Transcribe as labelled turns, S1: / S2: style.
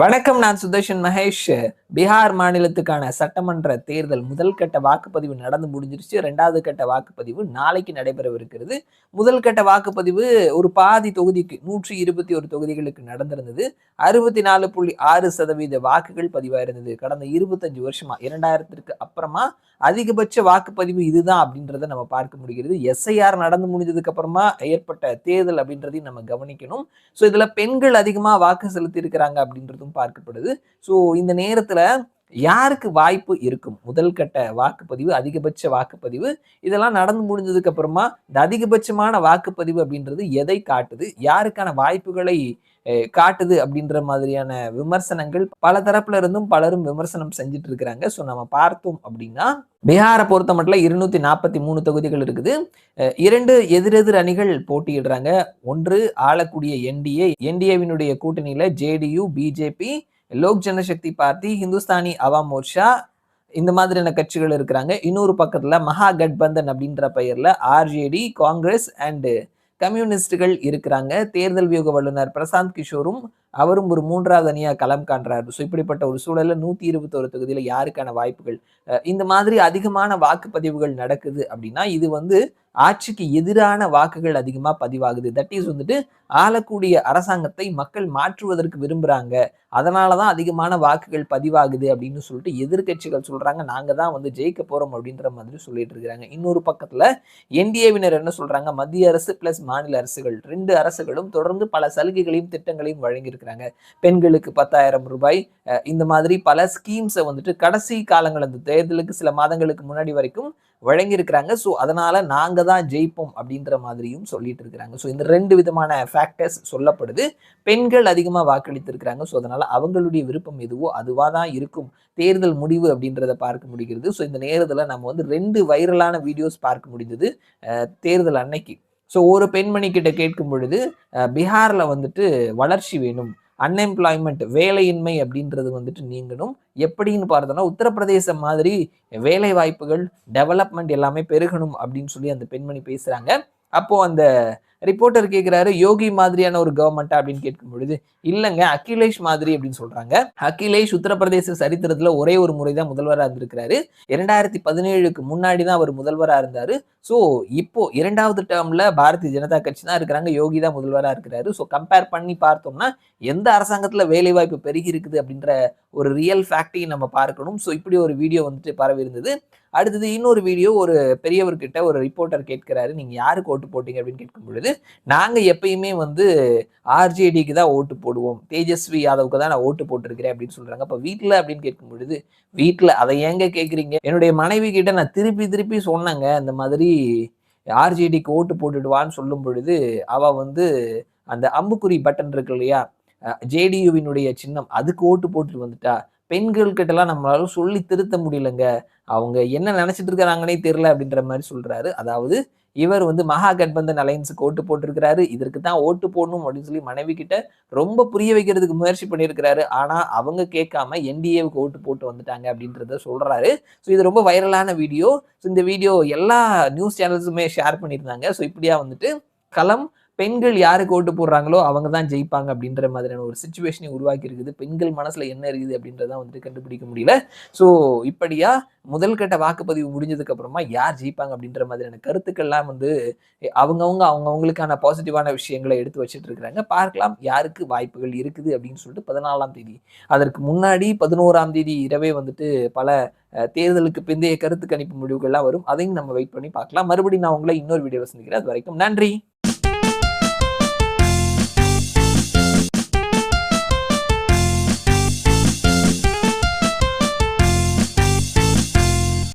S1: வணக்கம் நான் சுதர்ஷன் மகேஷ். பீகார் மாநிலத்துக்கான சட்டமன்ற தேர்தல் முதல் கட்ட வாக்குப்பதிவு நடந்து முடிஞ்சிருச்சு. ரெண்டாவது கட்ட வாக்குப்பதிவு நாளைக்கு நடைபெறவிருக்கிறது. முதல் கட்ட வாக்குப்பதிவு ஒரு பாதி தொகுதிக்கு நூற்றி இருபத்தி ஒரு தொகுதிகளுக்கு நடந்திருந்தது. அறுபத்தி நாலு புள்ளி ஆறு சதவீத வாக்குகள் பதிவாயிருந்தது. கடந்த இருபத்தஞ்சு வருஷமா இரண்டாயிரத்திற்கு அப்புறமா அதிகபட்ச வாக்குப்பதிவு இதுதான் அப்படின்றத நம்ம பார்க்க முடிகிறது. எஸ்ஐஆர் நடந்து முடிஞ்சதுக்கு அப்புறமா ஏற்பட்ட தேர்தல் அப்படின்றதையும் நம்ம கவனிக்கணும். ஸோ இதுல பெண்கள் அதிகமா வாக்கு செலுத்தி இருக்கிறாங்க அப்படின்றதும் பார்க்கப்படுது. ஸோ இந்த நேரத்துல யாருக்கு வாய்ப்பு இருக்கும்? முதல் கட்ட வாக்குப்பதிவு அதிகபட்ச வாக்குப்பதிவு இதெல்லாம் நடந்து முடிஞ்சதுக்கு அப்புறமா இந்த அதிகபட்சமான வாக்குப்பதிவு அப்படின்றது எதை காட்டுது? யாருக்கான வாய்ப்புகளை காட்டுது அப்படின்ற மாதிரியான விமர்சனங்கள் பல தரப்புல இருந்தும் பலரும் விமர்சனம் செஞ்சுட்டு இருக்கிறாங்க. ஸோ நம்ம பார்த்தோம் அப்படின்னா பீகாரை பொறுத்த மட்டும் இருநூத்தி நாற்பத்தி மூணு தொகுதிகள் இருக்குது. இரண்டு எதிரெதிர் அணிகள் போட்டியிடுறாங்க. ஒன்று ஆளக்கூடிய என்டிஏ என்டிஏவினுடைய கூட்டணியில JDU BJP Lok Janshakti party Hindustani Awam Morcha இந்த மாதிரியான கட்சிகள் இருக்கிறாங்க. இன்னொரு பக்கத்துல மகா கட்பந்தன் அப்படின்ற பெயர்ல ஆர்ஜேடி காங்கிரஸ் அண்ட் கம்யூனிஸ்டுகள் இருக்கிறாங்க. தேர்தல் வியூக வல்லுநர் பிரசாந்த் கிஷோரும் அவரும் ஒரு மூன்றாவது அணியாக களம் காண்றாரு. ஸோ இப்படிப்பட்ட ஒரு சூழலில் நூற்றி இருபத்தோரு தொகுதியில் யாருக்கான வாய்ப்புகள்? இந்த மாதிரி அதிகமான வாக்குப்பதிவுகள் நடக்குது அப்படின்னா இது வந்து ஆட்சிக்கு எதிரான வாக்குகள் அதிகமாக பதிவாகுது. தட் இஸ் வந்துட்டு ஆளக்கூடிய அரசாங்கத்தை மக்கள் மாற்றுவதற்கு விரும்புகிறாங்க அதனால தான் அதிகமான வாக்குகள் பதிவாகுது அப்படின்னு சொல்லிட்டு எதிர்க்கட்சிகள் சொல்கிறாங்க நாங்கள் தான் வந்து ஜெயிக்க போகிறோம் அப்படின்ற மாதிரி சொல்லிட்டு இருக்கிறாங்க. இன்னொரு பக்கத்தில் என்டிஏவினர் என்ன சொல்கிறாங்க மத்திய அரசு பிளஸ் மாநில அரசுகள். ரெண்டு அரசுகளும் தொடர்ந்து பல சலுகைகளையும் திட்டங்களையும் இருக்கிறாங்க பெண்களுக்கு பத்தாயிரம் ரூபாய். இந்த மாதிரி பல ஸ்கீம்ஸை வந்துட்டு கடைசி காலங்கள் அந்த தேர்தலுக்கு சில மாதங்களுக்கு முன்னாடி வரைக்கும் வழங்கியிருக்கிறாங்க. ஸோ அதனால் நாங்கள் தான் ஜெயிப்போம் அப்படின்ற மாதிரியும் சொல்லிட்டு இருக்கிறாங்க. ஸோ இந்த ரெண்டு விதமான ஃபேக்டர்ஸ் சொல்லப்படுது. பெண்கள் அதிகமாக வாக்களித்திருக்கிறாங்க. ஸோ அதனால் அவங்களுடைய விருப்பம் எதுவோ அதுவாக தான் இருக்கும். தேர்தல் முடிவு அப்படின்றத பார்க்க முடிகிறது. ஸோ இந்த நேரத்தில் நம்ம வந்து ரெண்டு வைரலான வீடியோஸ் பார்க்க முடிந்தது. தேர்தல் அன்னைக்கு. ஸோ ஒரு பெண்மணி கிட்ட கேட்கும் பொழுது பீகாரில் வந்துட்டு வளர்ச்சி வேணும் அன்எம்ப்ளாய்மெண்ட் வேலையின்மை அப்படின்றது வந்துட்டு நீங்கணும். எப்படின்னு பார்த்தோம்னா உத்தரப்பிரதேசம் மாதிரி வேலை வாய்ப்புகள் டெவலப்மெண்ட் எல்லாமே பெருகணும் அப்படின்னு சொல்லி அந்த பெண்மணி பேசுகிறாங்க அப்போது அந்த ரிப்போர்ட்டர் கேட்கிறாரு யோகி மாதிரியான ஒரு கவர்மெண்ட்டா அப்படின்னு கேட்கும் பொழுது இல்லைங்க அகிலேஷ் மாதிரி அப்படின்னு சொல்றாங்க. அகிலேஷ் உத்தரப்பிரதேச சரித்திரத்துல ஒரே ஒரு முறை தான் முதல்வராக இருந்திருக்கிறாரு. இரண்டாயிரத்தி பதினேழுக்கு முன்னாடி தான் அவர் முதல்வராக இருந்தாரு. ஸோ இப்போ இரண்டாவது டேர்ம்ல பாரதிய ஜனதா கட்சி தான் இருக்கிறாங்க. யோகி தான் முதல்வராக இருக்கிறாரு. ஸோ கம்பேர் பண்ணி பார்த்தோம்னா எந்த அரசாங்கத்துல வேலை வாய்ப்பு பெருகி இருக்குது அப்படின்ற ஒரு ரியல் ஃபேக்டையும் நம்ம பார்க்கணும். ஸோ இப்படி ஒரு வீடியோ வந்துட்டு பரவி இருந்தது. அடுத்தது இன்னொரு வீடியோ ஒரு பெரியவர்கிட்ட ஒரு ரிப்போர்ட்டர் கேட்கிறாரு. நீங்க யாருக்கு ஓட்டு போட்டீங்க? அப்படின்னு கேட்கும் பொழுது நாங்க எப்பயுமே வந்து ஆர்ஜேடிக்கு தான் ஓட்டு போடுவோம். தேஜஸ்வி யாதவுக்கு தான் நான் ஓட்டு போட்டிருக்கிறேன் அப்படின்னு சொல்றாங்க. அப்போ வீட்டுல அப்படின்னு கேட்கும் பொழுது வீட்டுல அதை ஏங்க கேட்குறீங்க என்னுடைய மனைவி கிட்ட நான் திருப்பி திருப்பி சொன்னேங்க. இந்த மாதிரி ஆர்ஜேடிக்கு ஓட்டு போட்டுடுவான்னு சொல்லும் பொழுது அவ வந்து அந்த அம்புக்குறி பட்டன் இருக்கு இல்லையா? ஜேடியுவினுடைய சின்னம் அதுக்கு ஓட்டு போட்டுட்டு வந்துட்டா. பெண்கள் கிட்டலாம் நம்மளால சொல்லி திருத்த முடியலங்க. அவங்க என்ன நினைச்சிட்டு இருக்கிறாங்கன்னே தெரியல அப்படின்ற மாதிரி சொல்றாரு. அதாவது இவர் வந்து மகா கட்பந்தன் அலையன்ஸுக்கு ஓட்டு போட்டிருக்கிறாரு. இதற்கு தான் ஓட்டு போடணும் அப்படின்னு சொல்லி மனைவி கிட்ட ரொம்ப புரிய வைக்கிறதுக்கு முயற்சி பண்ணியிருக்கிறாரு. ஆனா அவங்க கேட்காம என்டிஏவுக்கு ஓட்டு போட்டு வந்துட்டாங்க அப்படின்றத சொல்றாரு. ஸோ இது ரொம்ப வைரலான வீடியோ. ஸோ இந்த வீடியோ எல்லா நியூஸ் சேனல்ஸுமே ஷேர் பண்ணியிருந்தாங்க. ஸோ இப்படியா வந்துட்டு களம் பெண்கள் யாருக்கு ஓட்டு போடுறாங்களோ அவங்க தான் ஜெயிப்பாங்க அப்படின்ற மாதிரியான ஒரு சுச்சுவேஷனை உருவாக்கி இருக்குது பெண்கள் மனசுல என்ன இருக்குது அப்படின்றத வந்துட்டு கண்டுபிடிக்க முடியல. ஸோ இப்படியா முதல் கட்ட வாக்குப்பதிவு முடிஞ்சதுக்கு அப்புறமா யார் ஜெயிப்பாங்க அப்படின்ற மாதிரியான கருத்துக்கள்லாம் வந்து அவங்கவுங்க அவங்கவுங்களுக்கான பாசிட்டிவான விஷயங்களை எடுத்து வச்சுட்டு இருக்கிறாங்க பார்க்கலாம் யாருக்கு வாய்ப்புகள் இருக்குது அப்படின்னு சொல்லிட்டு பதினாலாம் தேதி. அதற்கு முன்னாடி பதினோராம் தேதி இரவே வந்துட்டு பல தேர்தலுக்கு பிந்தைய கருத்து கணிப்பு முடிவுகள்லாம் வரும். அதையும் நம்ம வெயிட் பண்ணி பார்க்கலாம். மறுபடியும் நான் உங்களை இன்னொரு வீடியோவில் சந்திக்கிறேன். அது வரைக்கும் நன்றி!